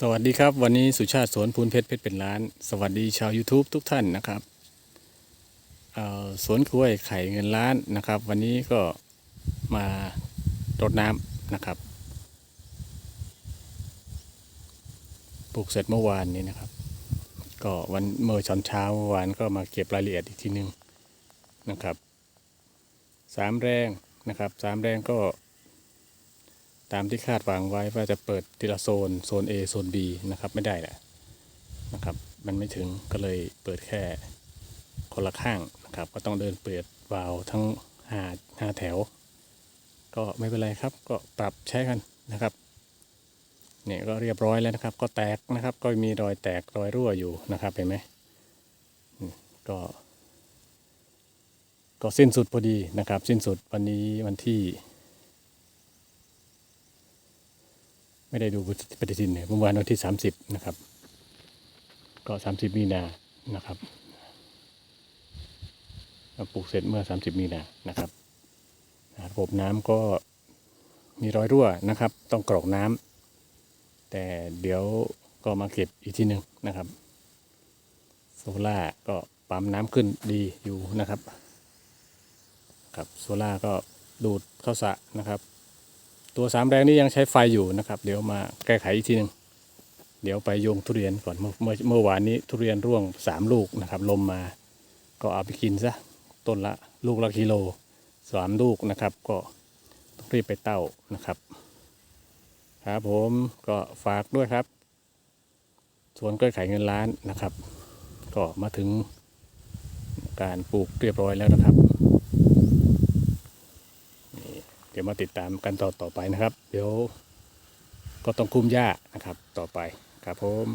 สวัสดีครับ วันนี้สุชาติสวนพูนเพชรเพชรเป็นล้าน สวัสดีชาว YouTube ทุกท่านนะครับสวนกล้วยไข่เงินล้านนะครับ วันนี้ก็มารดน้ำนะครับปลูกเสร็จเมื่อวานนี้นะครับ ก็วันเมื่อช้อนเช้าเมื่อวานก็มาเก็บรายละเอียดอีกทีหนึงนะครับสามแรงนะครับสามแรงก็ ตามที่คาดหวังไว้ว่าจะเปิดทีละโซนโซน A โซน B นะครับไม่ได้แหละนะครับมันไม่ถึงก็เลยเปิดแค่คนละข้างนะครับ ก็ต้องเดินเปิดวาล์วทั้งห้าห้าแถว ก็ไม่เป็นไรครับ ก็ปรับใช้กันนะครับเนี่ยก็เรียบร้อยแล้วนะครับ ก็แตกนะครับ ก็มีรอยแตกรอยรั่วอยู่นะครับเห็นไหมอืมก็ ก็สิ้นสุดพอดีนะครับ สิ้นสุดวันนี้วันที่ ไม่ได้ดูปฏิทินเนี่ยเมื่อวานวันที่ 30 นะครับ ก็ 30 มีนานะครับปลูกเสร็จเมื่อ 30 มีนานะครับระบบน้ำก็มีรอยรั่วนะครับ ต้องกรอกน้ำแต่เดี๋ยวก็มาเก็บอีกทีหนึ่งนะครับ โซล่าก็ปั๊มน้ำขึ้นดีอยู่นะครับ ครับโซล่าก็ดูดเข้าสระนะครับ ตัวสามแรงนี้ยังใช้ไฟอยู่นะครับ เดี๋ยวมาแก้ไขอีกทีหนึ่งเดี๋ยวไปโยงทุเรียนก่อนเมื่อเมื่อเมื่อวานนี้ทุเรียนร่วงสามลูกนะครับ ลมมาก็เอาไปกินซะต้นละลูกละกิโลสามลูกนะครับ ก็ต้องรีบไปเต้านะครับ ครับผมก็ฝากด้วยครับสวนกล้วยไข่เงินล้านนะครับ ก็มาถึงการปลูกเรียบร้อยแล้วนะครับ เดี๋ยวมาติดตามกันต่อต่อไปนะครับ เดี๋ยวก็ต้องคุ้มหญ้านะครับต่อไปครับผม